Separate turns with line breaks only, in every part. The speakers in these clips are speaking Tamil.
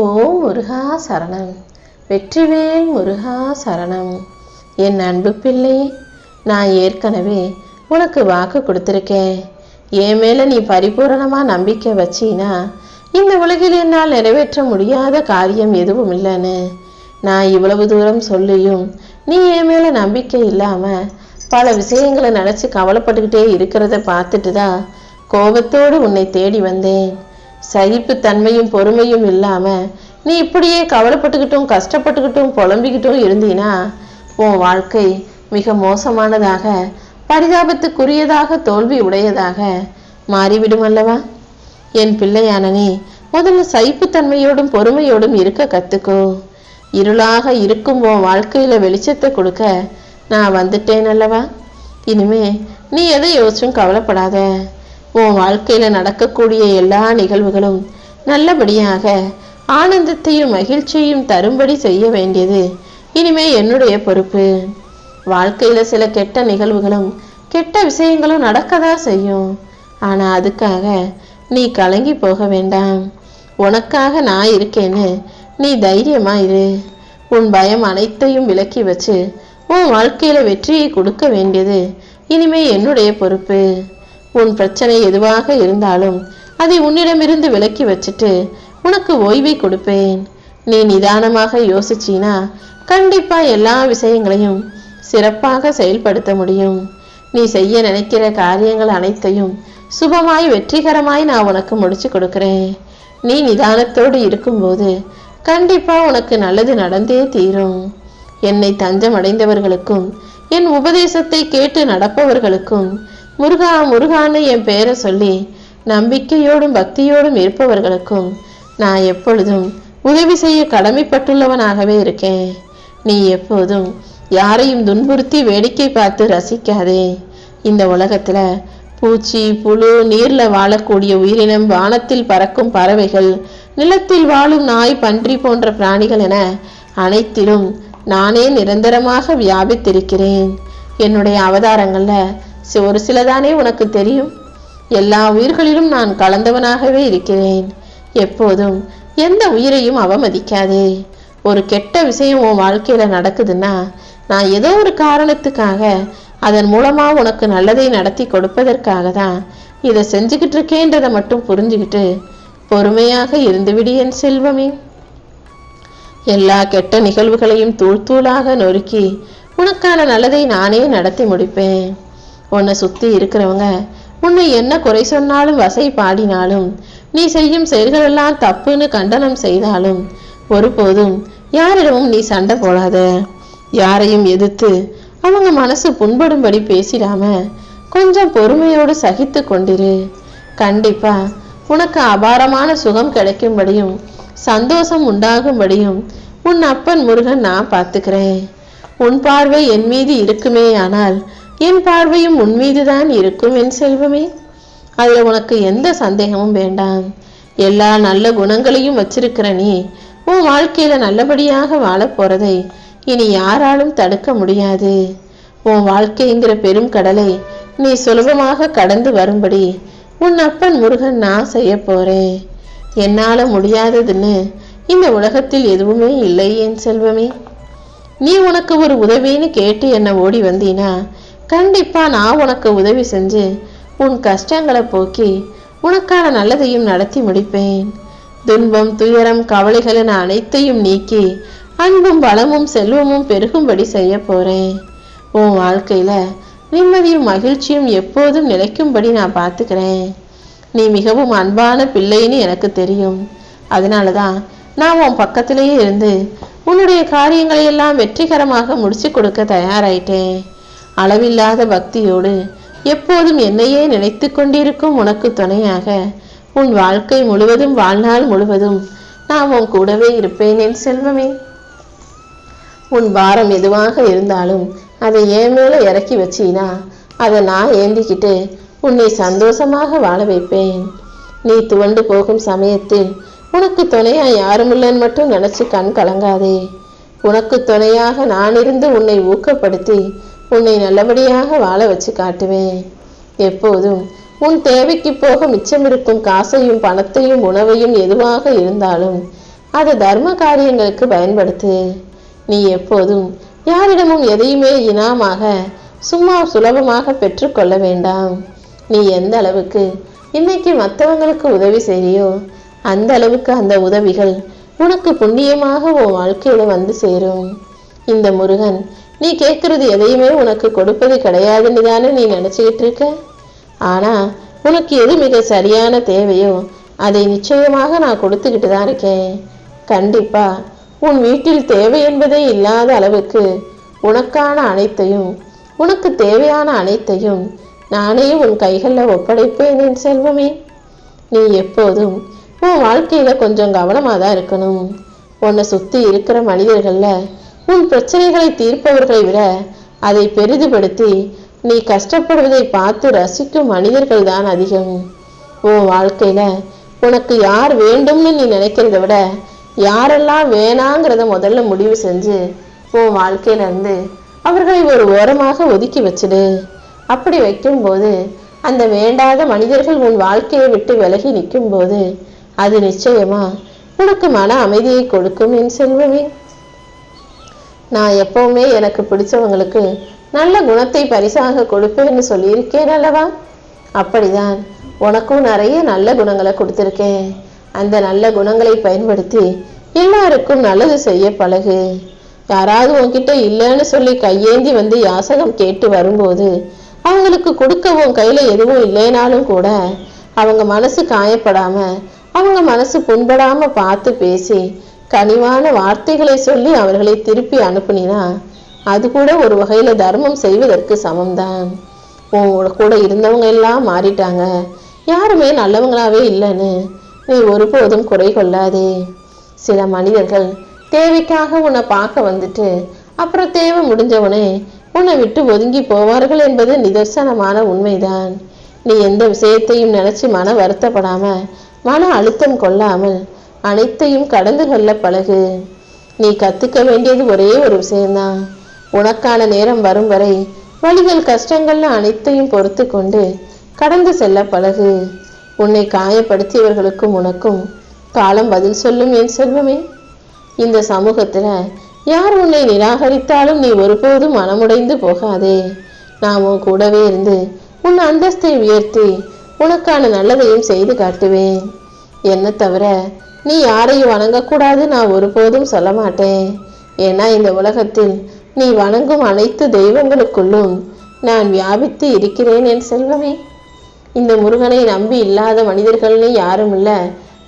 ஓம் முருகா சரணம். வெற்றிவேல் முருகா சரணம். என் அன்பு பிள்ளை நான் ஏற்கனவே உனக்கு வாக்கு கொடுத்துருக்கேன். என் மேலே நீ பரிபூரணமாக நம்பிக்கை வச்சினா இந்த உலகில் என்னால் நிறைவேற்ற முடியாத காரியம் எதுவும் இல்லைன்னு. நான் இவ்வளவு தூரம் சொல்லியும் நீ என் மேலே நம்பிக்கை இல்லாமல் பல விஷயங்களை நினச்சி கவலைப்பட்டுக்கிட்டே இருக்கிறத பார்த்துட்டு தான் கோபத்தோடு உன்னை தேடி வந்தேன். சகிப்புத்தன்மையும் பொறுமையும் இல்லாமல் நீ இப்படியே கவலைப்பட்டுக்கிட்டும் கஷ்டப்பட்டுக்கிட்டும் புலம்பிக்கிட்டும் இருந்தீனா உன் வாழ்க்கை மிக மோசமானதாக பரிதாபத்துக்குரியதாக தோல்வி உடையதாக மாறிவிடும் அல்லவா? என் பிள்ளையான நீ முதல்ல சகிப்புத்தன்மையோடும் பொறுமையோடும் இருக்க கத்துக்கோ. இருளாக இருக்கும் உன் வாழ்க்கையில வெளிச்சத்தை கொடுக்க நான் வந்துட்டேன் அல்லவா? இனிமே நீ எதை யோசிச்சும் கவலைப்படாத. உன் வாழ்க்கையில் நடக்கக்கூடிய எல்லா நிகழ்வுகளும் நல்லபடியாக ஆனந்தத்தையும் மகிழ்ச்சியையும் தரும்படி செய்ய வேண்டியது. இனிமே என்னுடைய பொறுப்பு. வாழ்க்கையில் சில கெட்ட நிகழ்வுகளும் கெட்ட விஷயங்களும் நடக்கதா செய்யும். ஆனால் அதுக்காக நீ கலங்கி போக வேண்டாம். உனக்காக நான் இருக்கேன்னு நீ தைரியமா இரு. உன் பயம் அனைத்தையும் விலக்கி வச்சு உன் வாழ்க்கையில வெற்றியை கொடுக்க வேண்டியது இனிமே என்னுடைய பொறுப்பு. உன் பிரச்சனை எதுவாக இருந்தாலும் அதை உன்னிடமிருந்து விலக்கி வச்சுட்டு உனக்கு ஓய்வை கொடுப்பேன். நீ நிதானமாக யோசிச்சினா கண்டிப்பா எல்லா விஷயங்களையும் சிறப்பாக செயல்படுத்த முடியும். நீ செய்ய நினைக்கிற காரியங்கள் அனைத்தையும் சுபமாய் வெற்றிகரமாய் நான் உனக்கு முடிச்சு கொடுக்கிறேன். நீ நிதானத்தோடு இருக்கும்போது கண்டிப்பா உனக்கு நல்லது நடந்தே தீரும். என்னை தஞ்சம் அடைந்தவர்களுக்கும் என் உபதேசத்தை கேட்டு நடப்பவர்களுக்கும் முருகா முருகான்னு என் பெயரை சொல்லி நம்பிக்கையோடும் பக்தியோடும் இருப்பவர்களுக்கும் நான் எப்பொழுதும் உதவி செய்ய கடமைப்பட்டுள்ளவனாகவே இருக்கேன். நீ எப்போதும் யாரையும் துன்புறுத்தி வேடிக்கை பார்த்து ரசிக்காதே. இந்த உலகத்தில் பூச்சி புழு நீரில் வாழக்கூடிய உயிரினம் வானத்தில் பறக்கும் பறவைகள் நிலத்தில் வாழும் நாய் பன்றி போன்ற பிராணிகள் என அனைத்திலும் நானே நிரந்தரமாக வியாபித்திருக்கிறேன். என்னுடைய அவதாரங்களில் ஒரு சிலதானே உனக்கு தெரியும்? எல்லா உயிர்களிலும் நான் கலந்தவனாகவே இருக்கிறேன். எப்போதும் எந்த உயிரையும் அவமதிக்காதே. ஒரு கெட்ட விஷயம் உன் வாழ்க்கையில நடக்குதுன்னா நான் ஏதோ ஒரு காரணத்துக்காக அதன் மூலமா உனக்கு நல்லதை நடத்தி கொடுப்பதற்காக தான் இதை செஞ்சுக்கிட்டு இருக்கேன்றதை மட்டும் புரிஞ்சுக்கிட்டு பொறுமையாக இருந்துவிடு என் செல்வமே. எல்லா கெட்ட நிகழ்வுகளையும் தூள் தூளாக நொறுக்கி உனக்கான நல்லதை நானே நடத்தி முடிப்பேன். உன்னை சுத்தி இருக்கிறவங்க உன்னை என்ன குறை சொன்னாலும் வசை பாடினாலும் நீ செய்யும் செயல்களெல்லாம் தப்புன்னு கண்டனம் செய்தாலும் ஒருபோதும் யாரிடமும் நீ சண்டை போடாத. யாரையும் எதிர்த்து அவங்க மனசு புண்படும்படி பேசிடாம கொஞ்சம் பொறுமையோடு சகித்து கொண்டிரு. கண்டிப்பா உனக்கு அபாரமான சுகம் கிடைக்கும்படியும் சந்தோஷம் உண்டாகும்படியும் உன் அப்பன் முருகன் நான் பார்த்துக்கிறேன். உன் பார்வை என் மீது இருக்குமே ஆனால் என் பார்வையும் உன்மீதுதான் இருக்கும் என் செல்வமே. அதுல உனக்கு எந்த சந்தேகமும் வேண்டாம். எல்லா நல்ல குணங்களையும் வச்சிருக்கிற நீ உன் வாழ்க்கையில நல்லபடியாக வாழப் போறதை இனி யாராலும் தடுக்க முடியாது. உன் வாழ்க்கைங்கிற பெரும் கடலை நீ சுலபமாக கடந்து வரும்படி உன் அப்பன் முருகன் நான் செய்ய போறேன். என்னால முடியாததுன்னு இந்த உலகத்தில் எதுவுமே இல்லை என் செல்வமே. நீ உனக்கு ஒரு உதவின்னு கேட்டு என்ன ஓடி வந்தீனா கண்டிப்பா நான் உனக்கு உதவி செஞ்சு உன் கஷ்டங்களை போக்கி உனக்கான நல்லதையும் நடத்தி முடிப்பேன். துன்பம் துயரம் கவலைகள் என அனைத்தையும் நீக்கி அன்பும் பலமும் செல்வமும் பெருகும்படி செய்ய போறேன். உன் வாழ்க்கையில நிம்மதியும் மகிழ்ச்சியும் எப்போதும் நிலைக்கும்படி நான் பார்த்துக்கிறேன். நீ மிகவும் அன்பான பிள்ளைன்னு எனக்கு தெரியும். அதனால தான் நான் உன் பக்கத்திலேயே இருந்து உன்னுடைய காரியங்களை எல்லாம் வெற்றிகரமாக முடிச்சு கொடுக்க தயாராயிட்டேன். அளவில்லாத பக்தியோடு எப்போதும் என்னையே நினைத்து கொண்டிருக்கும் உனக்கு துணையாக உன் வாழ்க்கை முழுவதும் வாழ்நாள் முழுவதும் நான் உன் கூடவே இருப்பேன் என் செல்வமே. உன் பாரம் எதுவாக இருந்தாலும் அதை என் மேல இறக்கி வச்சீனா அதை நான் ஏந்திக்கிட்டு உன்னை சந்தோஷமாக வாழ வைப்பேன். நீ துவண்டு போகும் சமயத்தில் உனக்கு துணையா யாருமில்லன்னு மட்டும் நினைச்சு கண் கலங்காதே. உனக்கு துணையாக நான் இருந்து உன்னை ஊக்கப்படுத்தி உன்னை நல்லபடியாக வாழ வச்சு காட்டுவேன். எப்போதும் உன் தேவைக்கு போக மிச்சமிருக்கும் காசையும் பணத்தையும் உணவையும் எதுவாக இருந்தாலும் அதை தர்ம காரியங்களுக்கு பயன்படுத்து. நீ எப்போதும் யாரிடமும் எதையுமே இனாமாக சும்மா சுலபமாக பெற்றுக்கொள்ள வேண்டாம். நீ எந்த அளவுக்கு இன்னைக்கு மற்றவங்களுக்கு உதவி செய்றியோ அந்த அளவுக்கு அந்த உதவிகள் உனக்கு புண்ணியமாக உன் வாழ்க்கையில வந்து சேரும். இந்த முருகன் நீ கேட்கறது எதையுமே உனக்கு கொடுப்பது கிடையாதுன்னு தானே நீ நினச்சிக்கிட்டு இருக்க ஆனா உனக்கு எது மிக சரியான தேவையோ அதை நிச்சயமாக நான் கொடுத்துக்கிட்டு தான் இருக்கேன். கண்டிப்பா உன் வீட்டில் தேவை என்பதே இல்லாத அளவுக்கு உனக்கான அனைத்தையும் உனக்கு தேவையான அனைத்தையும் நானே உன் கைகளில் ஒப்படைப்பேன் என் செல்வமே. நீ எப்போதும் உன் வாழ்க்கையில் கொஞ்சம் கவனமாக தான் இருக்கணும். உன்னை சுற்றி இருக்கிற மனிதர்களில் உன் பிரச்சனைகளை தீர்ப்பவர்களை விட அதை பெரிதுபடுத்தி நீ கஷ்டப்படுவதை பார்த்து ரசிக்கும் மனிதர்கள் தான் அதிகம். உன் வாழ்க்கையில உனக்கு யார் வேண்டும்னு நீ நினைக்கிறத விட யாரெல்லாம் வேணாங்கிறத முதல்ல முடிவு செஞ்சு உன் வாழ்க்கையில இருந்து அவர்களை ஒரு ஓரமாக ஒதுக்கி வச்சிடு. அப்படி வைக்கும்போது அந்த வேண்டாத மனிதர்கள் உன் வாழ்க்கையை விட்டு விலகி நிற்கும்போது அது நிச்சயமா உனக்கு மன அமைதியை கொடுக்கும் என் செல்வமே. நான் எப்பவுமே எனக்கு பிடிச்சவங்களுக்கு நல்ல குணத்தை பரிசாக கொடுப்பேன்னு சொல்லியிருக்கேன் அல்லவா? அப்படிதான். உனக்கும் நிறைய நல்ல குணங்களை கொடுத்துருக்கேன். அந்த நல்ல குணங்களை பயன்படுத்தி எல்லாருக்கும் நல்லது செய்ய பழகு. யாராவது உன்கிட்ட இல்லைன்னு சொல்லி கையேந்தி வந்து யாசகம் கேட்டு வரும்போது அவங்களுக்கு கொடுக்க உன் கையில எதுவும் இல்லைனாலும் கூட அவங்க மனசு காயப்படாம அவங்க மனசு புண்படாம பார்த்து பேசி கனிவான வார்த்தைகளை சொல்லி அவர்களை திருப்பி அனுப்புனினா அது கூட ஒரு வகையில் தர்மம் செய்வதற்கு சமம்தான். உன் கூட இருந்தவங்க எல்லாம் மாறிட்டாங்க. யாருமே நல்லவங்களாவே இல்லைன்னு நீ ஒருபோதும் குறை கொள்ளாதே. சில மனிதர்கள் தேவைக்காக உன்னை பார்க்க வந்துட்டு அப்புறம் தேவை முடிஞ்சவனே உன்னை விட்டு ஒதுங்கி போவார்கள் என்பது நிதர்சனமான உண்மைதான். நீ எந்த விஷயத்தையும் நினைச்சு மன வருத்தப்படாம மன அழுத்தம் கொள்ளாமல் அனைத்தையும் கடந்து கொள்ள பழகு. நீ கத்துக்க வேண்டியது ஒரே ஒரு விஷயம்தான் உனக்கான நேரம் வரும் வரை வழிகள் கஷ்டங்கள்னு அனைத்தையும் பொறுத்து கொண்டு கடந்து செல்ல பழகு. உன்னை காயப்படுத்தியவர்களுக்கும் உனக்கும் காலம் பதில் சொல்லும் என் செல்வமே. இந்த சமூகத்துல யார் உன்னை நிராகரித்தாலும் நீ ஒருபோதும் மனமுடைந்து போகாதே. நான் உன் கூடவே இருந்து உன் அந்தஸ்தை உயர்த்தி உனக்கான நல்லதையும் செய்து காட்டுவேன். என்ன தவிர நீ யாரையும் வணங்கக்கூடாது நான் ஒருபோதும் சொல்ல மாட்டேன் ஏன்னா இந்த உலகத்தில் நீ வணங்கும் அனைத்து தெய்வங்களுக்குள்ளும் நான் வியாபித்து இருக்கிறேன் என் செல்வமே. இந்த முருகனை நம்பி இல்லாத மனிதர்கள்னு யாரும் இல்லை.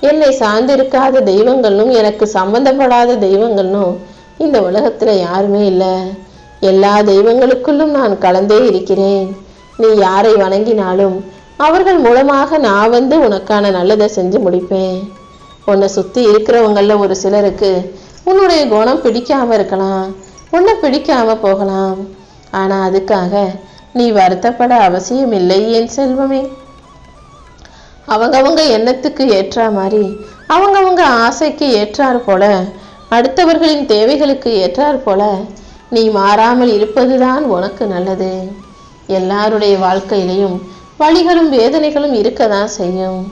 என்னை சார்ந்திருக்காத தெய்வங்களும் எனக்கு சம்பந்தப்படாத தெய்வங்களும் இந்த உலகத்தில் யாருமே இல்லை. எல்லா தெய்வங்களுக்குள்ளும் நான் கலந்தே இருக்கிறேன். நீ யாரை வணங்கினாலும் அவர்கள் மூலமாக நான் வந்து உனக்கான நல்லதை செஞ்சு முடிப்பேன். உன்னை சுற்றி இருக்கிறவங்களில் ஒரு சிலருக்கு உன்னுடைய குணம் பிடிக்காமல் இருக்கலாம் உன்னை பிடிக்காமல் போகலாம். ஆனால் அதுக்காக நீ வருத்தப்பட அவசியம் இல்லை என் செல்வமே. அவங்கவங்க எண்ணத்துக்கு ஏற்றா மாதிரி அவங்கவங்க ஆசைக்கு ஏற்றார் போல அடுத்தவர்களின் தேவைகளுக்கு ஏற்றார் போல நீ மாறாமல் இருப்பதுதான் உனக்கு நல்லது. எல்லாருடைய வாழ்க்கையிலையும் வழிகளும் வேதனைகளும் இருக்க தான் செய்யும்.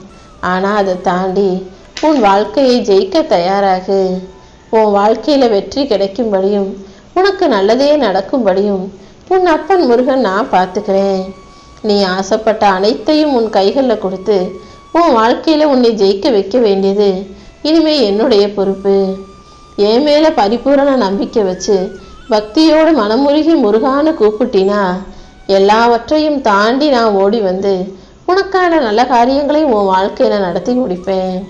ஆனால் அதை தாண்டி உன் வாழ்க்கையை ஜெயிக்க தயாராகு. உன் வாழ்க்கையில வெற்றி கிடைக்கும்படியும் உனக்கு நல்லதே நடக்கும்படியும் உன் அப்பன் முருகன் நான் பார்த்துக்கிறேன். நீ ஆசைப்பட்ட அனைத்தையும் உன் கைகளில் கொடுத்து உன் வாழ்க்கையில உன்னை ஜெயிக்க வைக்க வேண்டியது இனிமே என்னுடைய பொறுப்பு. என் மேல பரிபூரண நம்பிக்கை வச்சு பக்தியோடு மனமுருகி முருகான்னு கூப்பிட்டினா எல்லாவற்றையும் தாண்டி நான் ஓடி வந்து உனக்கான நல்ல காரியங்களை உன் வாழ்க்கையில நடத்தி முடிப்பேன்.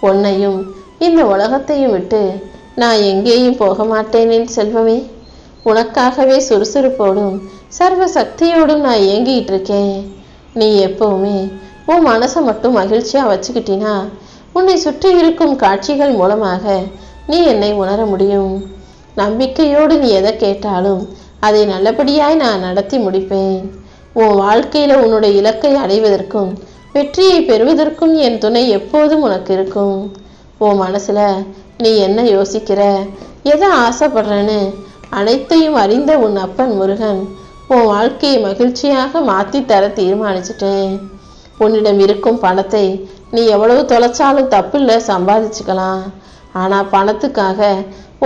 உன்னையும் இந்த உலகத்தையும் விட்டு நான் எங்கேயும் போக மாட்டேனேன் செல்வமே. உனக்காகவே சுறுசுறுப்போடும் சர்வ சக்தியோடும் நான் இயங்கிட்டு இருக்கேன் நீ எப்பவுமே உன் மனசை மட்டும் மகிழ்ச்சியாக வச்சுக்கிட்டினா உன்னை சுற்றி இருக்கும் காட்சிகள் மூலமாக நீ என்னை உணர முடியும். நம்பிக்கையோடு நீ எதை கேட்டாலும் அதை நல்லபடியாய் நான் நடத்தி முடிப்பேன். உன் வாழ்க்கையில் உன்னுடைய இலக்கை அடைவதற்கும் வெற்றியை பெறுவதற்கும் என் துணை எப்போதும் உனக்கு இருக்கும். உன் மனசில் நீ என்ன யோசிக்கிற? எதை ஆசைப்படுறன்னு? அனைத்தையும் அறிந்த உன் அப்பன் முருகன் உன் வாழ்க்கையை மகிழ்ச்சியாக மாற்றி தர தீர்மானிச்சிட்டேன். உன்னிடம் இருக்கும் பணத்தை நீ எவ்வளவு தொலைச்சாலும் தப்பில்லை சம்பாதிச்சுக்கலாம். ஆனால் பணத்துக்காக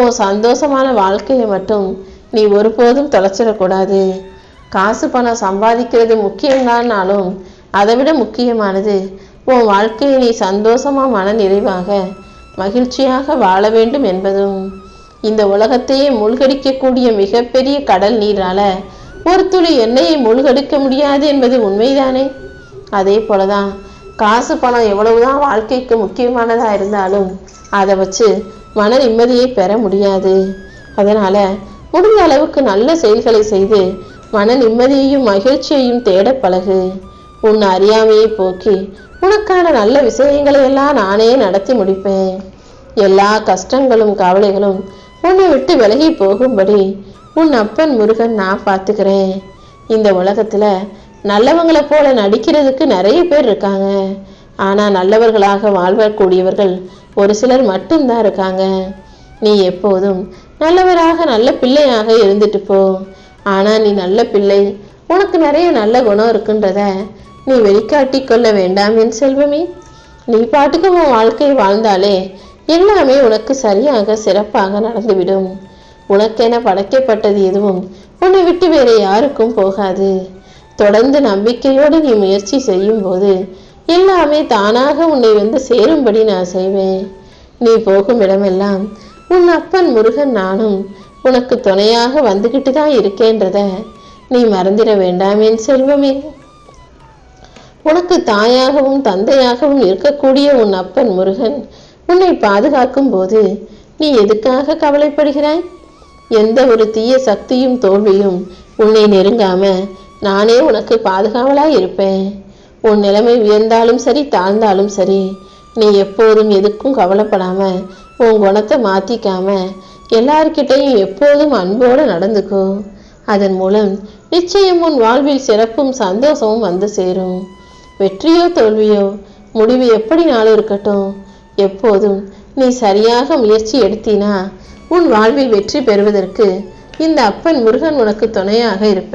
உன் சந்தோஷமான வாழ்க்கையை மட்டும் நீ ஒருபோதும் தொலைச்சிடக்கூடாது. காசு பணம் சம்பாதிக்கிறது முக்கியம்தான்னாலும் அதை விட முக்கியமானது உன் வாழ்க்கையை நீ சந்தோஷமாக மன நிறைவாக மகிழ்ச்சியாக வாழ வேண்டும் என்பதும் இந்த உலகத்தையே மூழ்கடிக்கக்கூடிய மிகப்பெரிய கடல் நீரால ஒரு துளி எண்ணெயை மூழ்கடிக்க முடியாது என்பது உண்மைதானே? அதே போலதான் காசு பணம் எவ்வளவுதான் வாழ்க்கைக்கு முக்கியமானதாக இருந்தாலும் அதை வச்சு மன நிம்மதியை பெற முடியாது. அதனால முடிந்த அளவுக்கு நல்ல செயல்களை செய்து மன நிம்மதியையும் மகிழ்ச்சியையும் தேட பழகு. உன் அறியாமையை போக்கி உனக்கான நல்ல விஷயங்களை எல்லாம் நானே நடத்தி முடிப்பேன். எல்லா கஷ்டங்களும் கவலைகளும் உன்னை விட்டு விலகி போகும்படி உன் அப்பன் முருகன் நான் பார்த்துக்கிறேன். இந்த உலகத்துல நல்லவங்களை போல நடிக்கிறதுக்கு நிறைய பேர் இருக்காங்க. ஆனா நல்லவர்களாக வாழ்வக்கூடியவர்கள் ஒரு சிலர் மட்டும்தான் இருக்காங்க. நீ எப்போதும் நல்லவராக நல்ல பிள்ளையாக இருந்துட்டு போ. ஆனா நீ நல்ல பிள்ளை உனக்கு நிறைய நல்ல குணம் இருக்குன்றத நீ வெளிக்காட்டி கொள்ள வேண்டாம் என் செல்வமே. நீ பாட்டுக்கு உன் வாழ்க்கை வாழ்ந்தாலே எல்லாமே உனக்கு சரியாக சிறப்பாக நடந்துவிடும். உனக்கென படைக்கப்பட்டது எதுவும் உன்னை விட்டு வேற யாருக்கும் போகாது. தொடர்ந்து நம்பிக்கையோடு நீ முயற்சி செய்யும் போது எல்லாமே தானாக உன்னை வந்து சேரும்படி நான் செய்வேன். நீ போகும் இடமெல்லாம் உன் அப்பன் முருகன் நானும் உனக்கு துணையாக வந்துக்கிட்டு தான் இருக்கேன்றத நீ மறந்திட வேண்டாம் என் செல்வமே. உனக்கு தாயாகவும் தந்தையாகவும் இருக்கக்கூடிய உன் அப்பன் முருகன் உன்னை பாதுகாக்கும் போது நீ எதுக்காக கவலைப்படுகிறாய்? எந்த ஒரு தீய சக்தியும் தோல்வியும் உன்னை நெருங்காம நானே உனக்கு பாதுகாவலாய் இருப்பேன். உன் நிலைமை உயர்ந்தாலும் சரி தாழ்ந்தாலும் சரி நீ எப்போதும் எதுக்கும் கவலைப்படாம உன் குணத்தை மாத்திக்காம எல்லார்கிட்டையும் எப்போதும் அன்போடு நடந்துக்கோ. அதன் மூலம் நிச்சயம் உன் வாழ்வில் சிறப்பும் சந்தோஷமும் வந்து சேரும். வெற்றியோ தோல்வியோ? முடிவு எப்படி நாளும் இருக்கட்டும்? எப்போதும் நீ சரியாக முயற்சி எடுத்தினா உன் வாழ்வில் வெற்றி பெறுவதற்கு இந்த அப்பன் முருகன் உனக்கு துணையாக இருப்பேன்